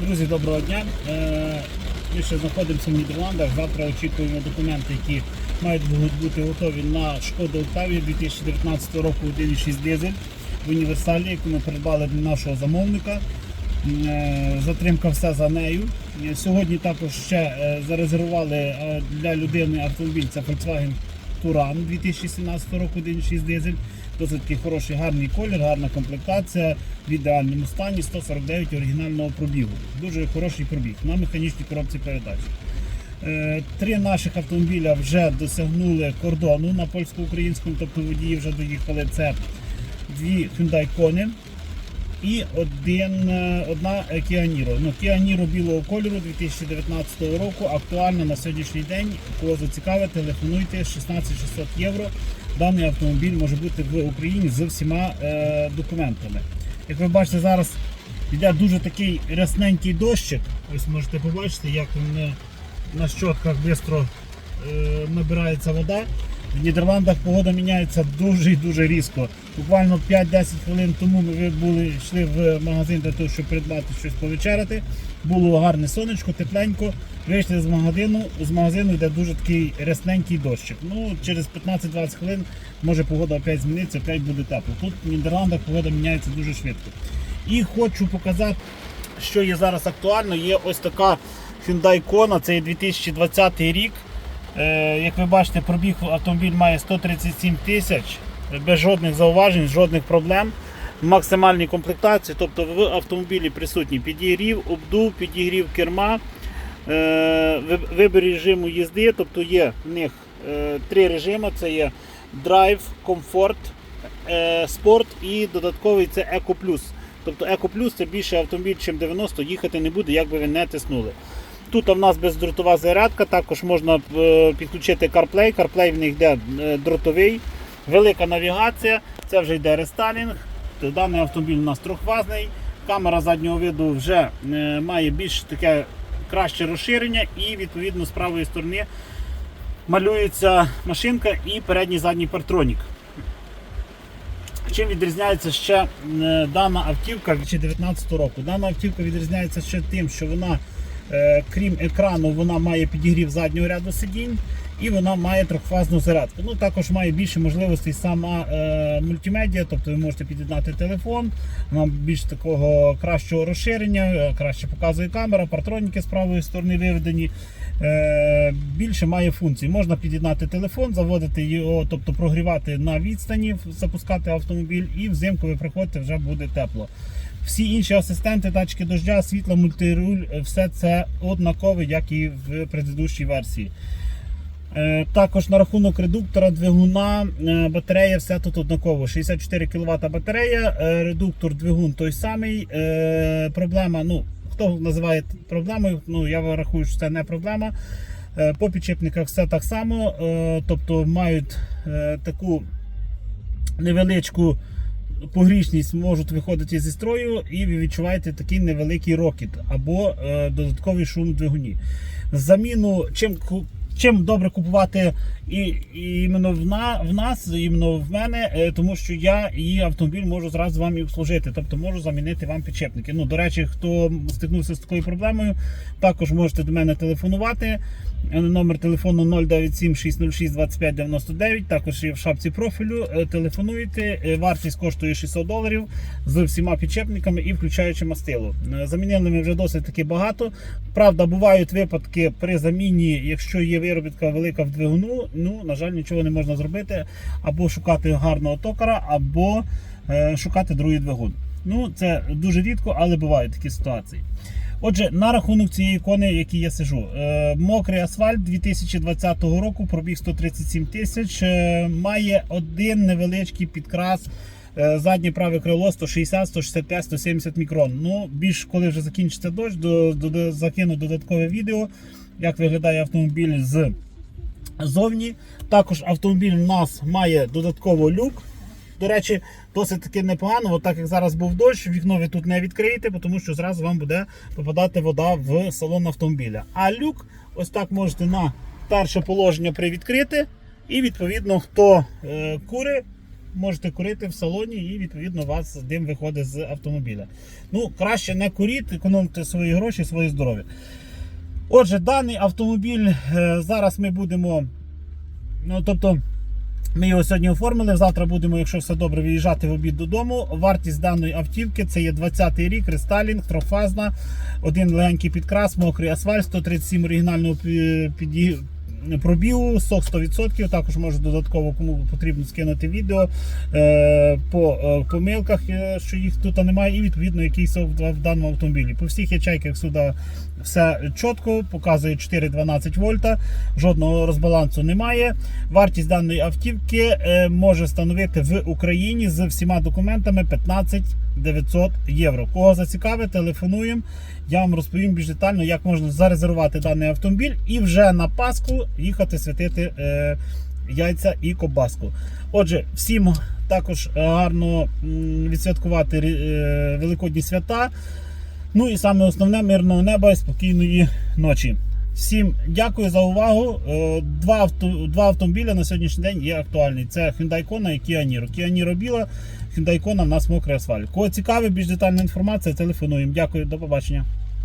Друзі, доброго дня. Е, Ми ще знаходимося в Нідерландах. Завтра очікуємо документи, які мають бути готові на шкоду Октавію 2019 року 1.6 дизель в універсалі, яку ми придбали для нашого замовника. Е, Затримка все за нею. Сьогодні також ще е, зарезервували для людини автомобіль. Це Volkswagen Touran 2017 року 1.6 дизель. Досить такий хороший, гарний колір, гарна комплектація в ідеальному стані, 149 оригінального пробігу. Дуже хороший пробіг на механічній коробці передач. Е, Три наших автомобіля вже досягнули кордону на польсько-українському, тобто водії вже доїхали. Це дві Hyundai Kona і один, е, одна Kia Niro. Ну, Kia білого кольору 2019 року актуальна на сьогоднішній день. Кого зацікавить, телефонуйте 16600 євро. Даний автомобіль може бути в Україні з всіма е, документами. Як ви бачите, зараз йде дуже такий рясненький дощик. Ось можете побачити, як він е, на щотках швидко е, набирається вода. В Нідерландах погода міняється дуже і дуже різко. Буквально 5-10 хвилин тому ми були, йшли в магазин для того, щоб придбати щось повечеряти. Було гарне сонечко, тепленько. Вийшли з магазину, з магазину йде дуже такий рясненький дощик. Ну, через 15-20 хвилин може погода опять зміниться, опять буде тепло. Тут в Нідерландах погода міняється дуже швидко. І хочу показати, що є зараз актуально. Є ось така Hyundai Kona, це 2020 рік. Е, Як ви бачите, пробіг автомобіль має 137 тисяч, без жодних зауважень, жодних проблем. Максимальній комплектації, тобто в автомобілі присутній підігрів, обдув, підігрів керма, е, вибір режиму їзди, тобто є в них е, три режими: це є драйв, комфорт, спорт і додатковий це Еко Плюс. Тобто Еко Плюс це більше автомобіль, чим 90, їхати не буде, як би ви не тиснули. Тут в нас бездротова зарядка, також можна е, підключити CarPlay. CarPlay в них йде е, дротовий, велика навігація, це вже йде рестайлінг. Даний автомобіль у нас трьохфазний. Камера заднього виду вже е, має більш таке краще розширення і відповідно з правої сторони малюється машинка і передній задній партронік. Чим відрізняється ще дана автівка 2019 року? Дана автівка відрізняється ще тим, що вона, крім екрану, вона має підігрів заднього ряду сидінь і вона має трьохфазну зарядку. Ну також має більше можливостей сама е, мультимедіа, тобто ви можете під'єднати телефон, вона більш такого кращого розширення, е, краще показує камера, партроніки з правої сторони виведені. Е, більше має функцій. Можна під'єднати телефон, заводити його, тобто прогрівати на відстані, запускати автомобіль, і взимку ви приходите, вже буде тепло. Всі інші асистенти, датчики дождя, світла, мультируль, е, все це однакове, як і в предыдущій версії. Е, Також на рахунок редуктора двигуна, е, батарея, все тут однаково. 64 кВт батарея, редуктор двигун той самий. Проблема, ну, хто називає проблемою, ну я рахую, що це не проблема. По підшипниках все так само, тобто мають таку невеличку погрішність, можуть виходити зі строю, і ви відчуваєте такий невеликий рокіт або е, додатковий шум двигуні. Заміну, чим Чим добре купувати і, і іменно в, на, в нас, іменно в мене, е, тому що я і автомобіль можу зразу вам і обслужити, тобто можу замінити вам підшипники. Ну, до речі, хто стикнувся з такою проблемою, також можете до мене телефонувати. Е, Номер телефону 097 606 25 99, також є в шапці профілю. Е, Телефонуєте, Е, вартість коштує 600 доларів з всіма підшипниками і включаючи мастило. Замінили ми вже досить таки багато. Правда, бувають випадки при заміні, якщо є виробітка велика в двигуну, ну, на жаль, нічого не можна зробити. Або шукати гарного токара, або е, шукати другий двигун. Ну, це дуже рідко, але бувають такі ситуації. Отже, на рахунок цієї кони, в якій я сижу, Е, мокрий асфальт 2020 року, пробіг 137 тисяч, е, має один невеличкий підкрас. Е, Заднє праве крило 160, 165, 170 мікрон. Ну, більш коли вже закінчиться дощ, до, до, закину додаткове відео, як виглядає автомобіль з зовні. Також автомобіль у нас має додатково люк. До речі, досить таки непогано, от так як зараз був дощ, вікно ви тут не відкриєте, тому що зразу вам буде попадати вода в салон автомобіля. А люк, ось так можете на перше положення привідкрити. І відповідно, хто е, кури, можете курити в салоні і відповідно вас дим виходить з автомобіля. Ну, краще не куріть, економте свої гроші, своє здоров'я. Отже, даний автомобіль е, зараз ми будемо. Ну, тобто, ми його сьогодні оформили. Завтра будемо, якщо все добре, виїжджати в обід додому. Вартість даної автівки це є 20-й рік, рестайлінг, трьохфазна, один легенький підкрас, мокрий асфальт, 137 оригінального пі- піді- пробігу, сок 100%. Також можу додатково, кому потрібно скинути відео е, по е, помилках, е, що їх тут немає, і відповідно який сок в, даному автомобілі. По всіх ячейках сюди все чітко, показує 4,12 вольта, жодного розбалансу немає. Вартість даної автівки може становити в Україні з всіма документами 15 900 євро. Кого зацікавить, телефонуємо. Я вам розповім більш детально, як можна зарезервувати даний автомобіль і вже на Пасху їхати святити е, яйця і кобаску. Отже, всім також е, гарно відсвяткувати е, великодні свята. Ну і саме основне мирного неба і спокійної ночі. Всім дякую за увагу. Е, Два, авто, два автомобіля на сьогоднішній день є актуальні. Це Hyundai Kona і Kia Niro. Kia Niro біла, Hyundai Kona в нас мокрий асфальт. Кого цікавить, більш детальна інформація, телефонуємо. Дякую, до побачення.